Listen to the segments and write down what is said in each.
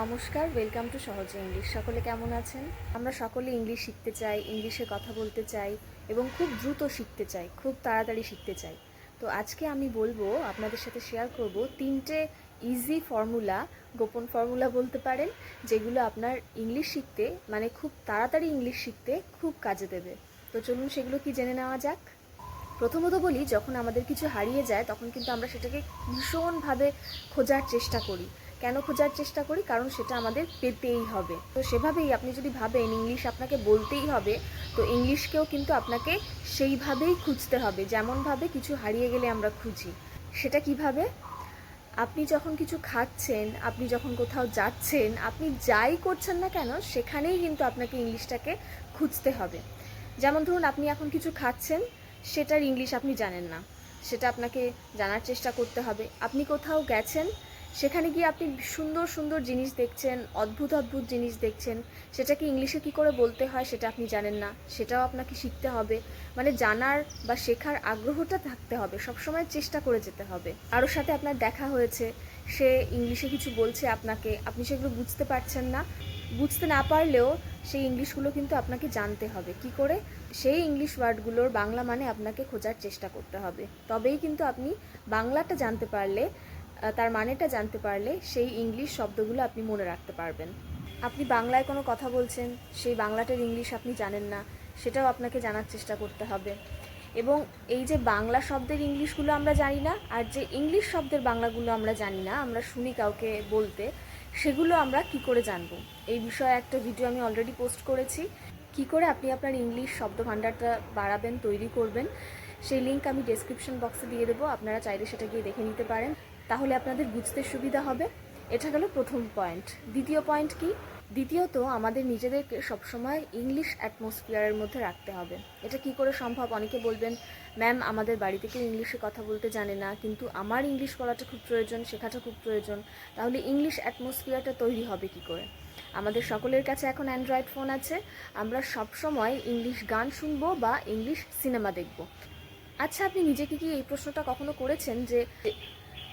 নমস্কার welcome to সহজ English. সকলে কেমন আছেন? আমরা সকলে ইংলিশ শিখতে চাই, ইংলিশে কথা বলতে চাই এবং খুব দ্রুত শিখতে চাই, খুব তাড়াতাড়ি শিখতে চাই। তো আজকে আমি বলব, আপনাদের সাথে শেয়ার করব তিনটে ইজি ফর্মুলা গোপন ফর্মুলা বলতে পারেন, যেগুলো আপনার ইংলিশ শিখতে মানে খুব তাড়াতাড়ি ইংলিশ শিখতে খুব কাজে দেবে। তো চলুন সেগুলো কি জেনে নেওয়া যাক। প্রথমত বলি, যখন আমাদের কিছু হারিয়ে যায়, তখন কিন্তু আমরা সেটাকে ভীষণভাবে খোঁজার চেষ্টা করি। কেন খোঁজার চেষ্টা করি? কারণ সেটা আমাদের পেতেই হবে। তো সেভাবেই আপনি যদি ভাবেন ইংলিশ আপনাকে বলতেই হবে, তো ইংলিশকেও কিন্তু আপনাকে সেইভাবেই খুঁজতে হবে। যেমনভাবে কিছু হারিয়ে গেলে আমরা খুঁজি। সেটা কীভাবে? আপনি যখন কিছু খাচ্ছেন, আপনি যখন কোথাও যাচ্ছেন, আপনি যাই করছেন না কেন, সেখানেই কিন্তু আপনাকে ইংলিশটাকে খুঁজতে হবে। যেমন ধরুন, আপনি এখন কিছু খাচ্ছেন, সেটার ইংলিশ আপনি জানেন না। সেটা আপনাকে জানার চেষ্টা করতে হবে। আপনি কোথাও গেছেন সেখানে গিয়ে আপনি সুন্দর সুন্দর জিনিস দেখছেন, অদ্ভুত অদ্ভুত জিনিস দেখছেন, সেটাকে ইংলিশে কি করে বলতে হয় সেটা আপনি জানেন না, সেটাও আপনাকে শিখতে হবে। মানে জানার বা শেখার আগ্রহটা থাকতে হবে, সবসময় চেষ্টা করে যেতে হবে। আরও সাথে আপনার দেখা হয়েছে, সে ইংলিশে কিছু বলছে আপনাকে, আপনি সেগুলো বুঝতে পারছেন না, বুঝতে না পারলেও সেই ইংলিশগুলো কিন্তু আপনাকে জানতে হবে। কি করে? সেই ইংলিশ ওয়ার্ডগুলোর বাংলা মানে আপনাকে খোঁজার চেষ্টা করতে হবে। তবেই কিন্তু আপনি বাংলাটা জানতে পারলে তার মানেটা জানতে পারলে সেই ইংলিশ শব্দগুলো আপনি মনে রাখতে পারবেন। আপনি বাংলায় কোনো কথা বলছেন, সেই বাংলাটার ইংলিশ আপনি জানেন না, সেটাও আপনাকে জানার চেষ্টা করতে হবে। এবং এই যে বাংলা শব্দের ইংলিশগুলো আমরা জানি না, আর যে ইংলিশ শব্দের বাংলাগুলো আমরা জানি না, আমরা শুনি কাউকে বলতে, সেগুলো আমরা কি করে জানব? এই বিষয়ে একটা ভিডিও আমি অলরেডি পোস্ট করেছি। কি করে আপনি আপনার ইংলিশ শব্দ ভাণ্ডারটা বাড়াবেন, তৈরি করবেন, সেই লিঙ্ক আমি ডেসক্রিপশন বক্সে দিয়ে দেবো, আপনারা চাইলে সেটা গিয়ে দেখে নিতে পারেন। তাহলে আপনাদের বুঝতে সুবিধা হবে। এটা গেল প্রথম পয়েন্ট দ্বিতীয় পয়েন্ট কি? দ্বিতীয়ত, আমাদের নিজেদেরকে সবসময় ইংলিশ অ্যাটমসফিয়ারের মধ্যে রাখতে হবে। এটা কি করে সম্ভব? অনেকে বলবেন ম্যাম আমাদের বাড়ি থেকে ইংলিশে কথা বলতে জানে না, কিন্তু আমার ইংলিশ বলাটা খুব প্রয়োজন, শেখাটা খুব প্রয়োজন। তাহলে ইংলিশ অ্যাটমসফিয়ারটা তৈরি হবে কি করে? আমাদের সকলের কাছে এখন অ্যান্ড্রয়েড ফোন আছে। আমরা সবসময় ইংলিশ গান শুনব বা ইংলিশ সিনেমা দেখব। আচ্ছা আপনি নিজেকে কি এই প্রশ্নটা কখনো করেছেন যে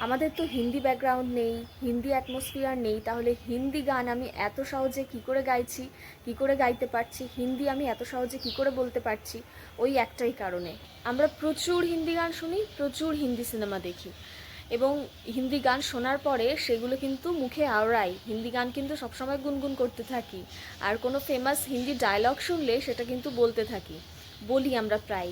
আমাদের তো হিন্দি ব্যাকগ্রাউন্ড নেই, হিন্দি অ্যাটমসফিয়ার নেই, তাহলে হিন্দি গান আমি এত সহজে কি করে গাইছি, কি করে গাইতে পারছি, হিন্দি আমি এত সহজে কি করে বলতে পারছি, ওই একটাই কারণে। আমরা প্রচুর হিন্দি গান শুনি, প্রচুর হিন্দি সিনেমা দেখি। এবং হিন্দি গান শোনার পরে সেগুলো কিন্তু মুখে আওড়াই। হিন্দি গান কিন্তু সবসময় গুনগুন করতে থাকি। আর কোনো ফেমাস হিন্দি ডায়লগ শুনলে সেটা কিন্তু বলতে থাকি। বলি আমরা প্রায়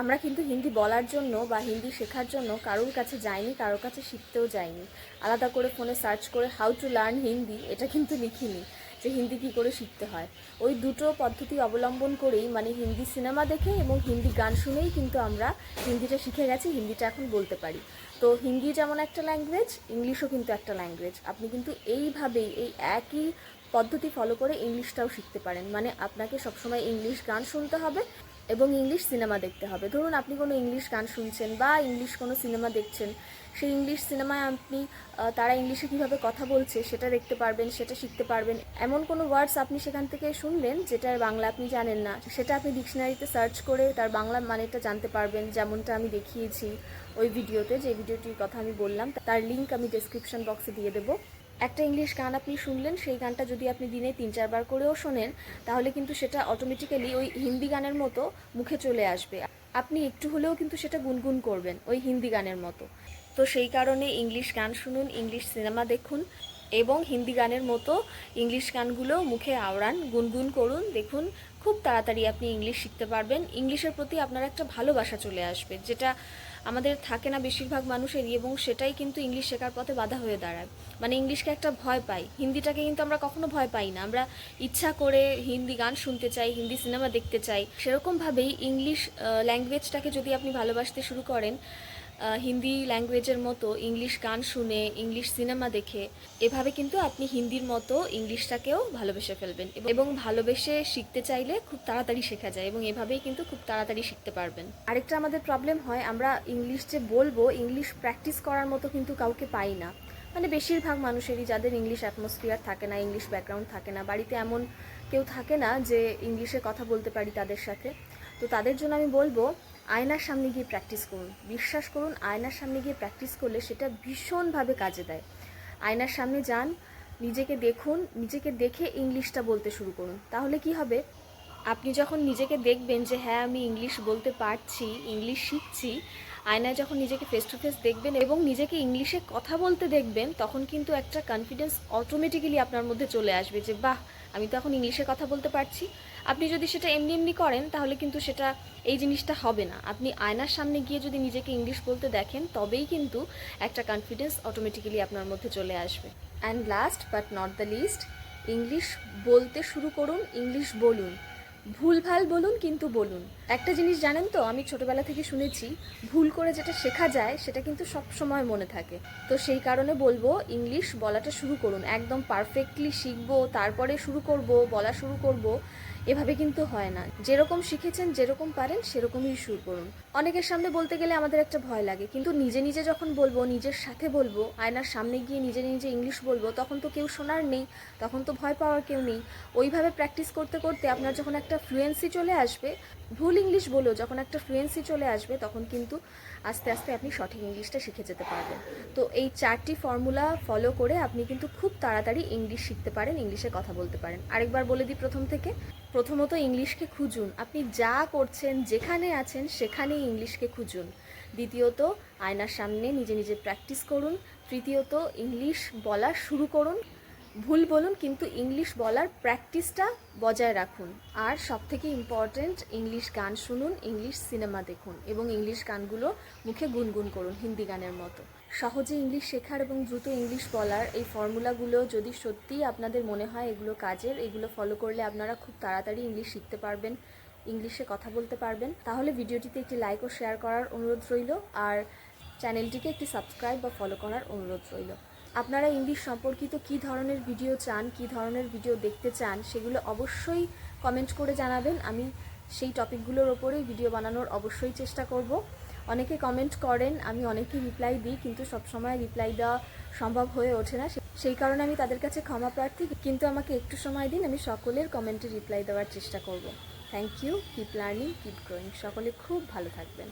আমরা কিন্তু হিন্দি বলার জন্য বা হিন্দি শেখার জন্য কারোর কাছে যাইনি, কারোর কাছে শিখতেও যাইনি। আলাদা করে ফোনে সার্চ করে হাউ টু লার্ন হিন্দি, এটা কিন্তু লিখিনি যে হিন্দি কী করে শিখতে হয়। ওই দুটো পদ্ধতি অবলম্বন করেই মানে হিন্দি সিনেমা দেখে এবং হিন্দি গান শুনেই কিন্তু আমরা হিন্দিটা শিখে গেছি, হিন্দিটা এখন বলতে পারি। তো হিন্দি যেমন একটা ল্যাঙ্গুয়েজ ইংলিশও কিন্তু একটা ল্যাঙ্গুয়েজ আপনি কিন্তু এইভাবেই এই একই পদ্ধতি ফলো করে ইংলিশটাও শিখতে পারেন। মানে আপনাকে সবসময় ইংলিশ গান শুনতে হবে এবং ইংলিশ সিনেমা দেখতে হবে। ধরুন আপনি কোনো ইংলিশ গান শুনছেন বা ইংলিশ কোনো সিনেমা দেখছেন, সেই ইংলিশ সিনেমায় আপনি তারা ইংলিশে কীভাবে কথা বলছে সেটা দেখতে পারবেন, সেটা শিখতে পারবেন। এমন কোনো ওয়ার্ডস আপনি সেখান থেকে শুনলেন যেটার বাংলা আপনি জানেন না, সেটা আপনি ডিকশনারিতে সার্চ করে তার বাংলা মানেটা জানতে পারবেন। যেমনটা আমি দেখিয়েছি ওই ভিডিওতে যে ভিডিওটির কথা আমি বললাম, তার লিঙ্ক আমি ডেসক্রিপশন বক্সে দিয়ে দেবো। একটা ইংলিশ গান আপনি শুনলেন, সেই গানটা যদি আপনি দিনে তিন চারবার করেও শোনেন, তাহলে কিন্তু সেটা অটোমেটিক্যালি ওই হিন্দি গানের মতো মুখে চলে আসবে। আপনি একটু হলেও কিন্তু সেটা গুনগুন করবেন ওই হিন্দি গানের মতো। তো সেই কারণে ইংলিশ গান শুনুন, ইংলিশ সিনেমা দেখুন এবং হিন্দি গানের মতো ইংলিশ গানগুলো মুখে আওড়ান, গুনগুন করুন, দেখুন, খুব তাড়াতাড়ি আপনি ইংলিশ শিখতে পারবেন। ইংলিশের প্রতি আপনার একটা ভালোবাসা চলে আসবে, যেটা আমাদের থাকে না বেশিরভাগ মানুষেরই এবং সেটাই কিন্তু ইংলিশ শেখার পথে বাধা হয়ে দাঁড়ায়। মানে ইংলিশকে একটা ভয় পাই। হিন্দিটাকে কিন্তু আমরা কখনো ভয় পাই না। আমরা ইচ্ছা করে হিন্দি গান শুনতে চাই, হিন্দি সিনেমা দেখতে চাই। সেরকমভাবেই ইংলিশ ল্যাঙ্গুয়েজটাকে যদি আপনি ভালোবাসতে শুরু করেন হিন্দি ল্যাঙ্গুয়েজের মতো ইংলিশ গান শুনে, ইংলিশ সিনেমা দেখে, এভাবে কিন্তু আপনি হিন্দির মতো ইংলিশটাকেও ভালোবেসে ফেলবেন। এবং- ভালোবেসে শিখতে চাইলে খুব তাড়াতাড়ি শেখা যায় এবং এভাবেই কিন্তু খুব তাড়াতাড়ি শিখতে পারবেন। আরেকটা আমাদের প্রবলেম হয়, আমরা ইংলিশ যে বলব, ইংলিশ প্র্যাকটিস করার মতো কিন্তু কাউকে পাই না। মানে বেশিরভাগ মানুষেরই যাদের ইংলিশ অ্যাটমসফিয়ার থাকে না ইংলিশ ব্যাকগ্রাউন্ড থাকে না, বাড়িতে এমন কেউ থাকে না যে ইংলিশে কথা বলতে পারি তাদের সাথে। তো তাদের জন্য আমি বলব, আয়নার সামনে গিয়ে প্র্যাকটিস করুন। বিশ্বাস করুন, আয়নার সামনে গিয়ে প্র্যাকটিস করলে সেটা ভীষণভাবে কাজে দেয়। আয়নার সামনে যান, নিজেকে দেখুন, নিজেকে দেখে ইংলিশটা বলতে শুরু করুন। তাহলে কি হবে? আপনি যখন নিজেকে দেখবেন যে হ্যাঁ আমি ইংলিশ বলতে পারছি ইংলিশ শিখছি আয়নায় যখন নিজেকে ফেস টু ফেস দেখবেন এবং নিজেকে ইংলিশে কথা বলতে দেখবেন, তখন কিন্তু একটা কনফিডেন্স অটোমেটিক্যালি আপনার মধ্যে চলে আসবে যে, বাহ, আমি তো এখন ইংলিশে কথা বলতে পারছি। আপনি যদি সেটা এমনি এমনি করেন, তাহলে কিন্তু সেটা এই জিনিসটা হবে না। আপনি আয়নার সামনে গিয়ে যদি নিজেকে ইংলিশ বলতে দেখেন, তবেই কিন্তু একটা কনফিডেন্স অটোমেটিক্যালি আপনার মধ্যে চলে আসবে। And last but not the least English বলতে শুরু করুন ইংলিশ বলুন। ভুলভাল বলুন কিন্তু বলুন। একটা জিনিস জানেন তো, আমি ছোটবেলা থেকে শুনেছি, ভুল করে যেটা শেখা যায়, সেটা কিন্তু সব সময় মনে থাকে। তো সেই কারণে বলব, ইংলিশ বলাটা শুরু করুন। একদম পারফেক্টলি শিখব, তারপরে শুরু করব, বলা শুরু করব। এভাবে কিন্তু হয় না। যেরকম শিখেছেন, যেরকম পারেন, সেরকমই শুরু করুন। অনেকের সামনে বলতে গেলে আমাদের একটা ভয় লাগে। কিন্তু নিজে নিজে যখন বলব, নিজের সাথে বলব, আয়নার সামনে গিয়ে নিজে নিজে ইংলিশ বলব, তখন তো কেউ শোনার নেই, তখন তো ভয় পাওয়ার কেউ নেই। ওইভাবে প্র্যাকটিস করতে করতে আপনার যখন একটা ফ্লুয়েন্সি চলে আসবে ভুল ইংলিশ বলেও যখন একটা ফ্লুয়েন্সি চলে আসবে, তখন কিন্তু আস্তে আস্তে আপনি সঠিক ইংলিশটা শিখে যেতে পারবেন। তো এই চারটি ফর্মুলা ফলো করে আপনি কিন্তু খুব তাড়াতাড়ি ইংলিশ শিখতে পারেন ইংলিশে কথা বলতে পারেন। আরেকবার বলে দিই প্রথম থেকে। প্রথমত ইংলিশকে খুঁজুন। আপনি যা করছেন, যেখানে আছেন, সেখানেই ইংলিশকে খুঁজুন। দ্বিতীয়ত, আয়নার সামনে নিজে নিজে প্র্যাকটিস করুন। তৃতীয়ত ইংলিশ বলা শুরু করুন। ভুল বলুন, কিন্তু ইংলিশ বলার প্র্যাকটিসটা বজায় রাখুন। আর সব থেকে ইম্পর্ট্যান্ট ইংলিশ গান শুনুন, ইংলিশ সিনেমা দেখুন এবং ইংলিশ গানগুলো মুখে গুনগুন করুন হিন্দি গানের মতো। সহজে ইংলিশ শেখার এবং দ্রুত ইংলিশ বলার এই ফর্মুলাগুলো যদি সত্যিই আপনাদের মনে হয় এগুলো কাজের, এগুলো ফলো করলে আপনারা খুব তাড়াতাড়ি ইংলিশ শিখতে পারবেন, ইংলিশে কথা বলতে পারবেন। তাহলে ভিডিওটিতে একটি লাইক ও শেয়ার করার অনুরোধ রইল, আর চ্যানেলটিকে একটি সাবস্ক্রাইব বা ফলো করার অনুরোধ রইল। আপনারা ইংলিশ সম্পর্কিত কী ধরনের ভিডিও চান, কী ধরনের ভিডিও দেখতে চান, সেগুলো অবশ্যই কমেন্ট করে জানাবেন। আমি সেই টপিকগুলোর ওপরেই ভিডিও বানানোর অবশ্যই চেষ্টা করব। অনেকে কমেন্ট করেন, আমি অনেকে রিপ্লাই দিই, কিন্তু সবসময় রিপ্লাই দেওয়া সম্ভব হয়ে ওঠে না। সেই কারণে আমি তাদের কাছে ক্ষমা প্রার্থী, কিন্তু আমাকে একটু সময় দিন, আমি সকলের কমেন্টে রিপ্লাই দেওয়ার চেষ্টা করব। Thank you keep learning keep growing সকলে খুব ভালো থাকবেন।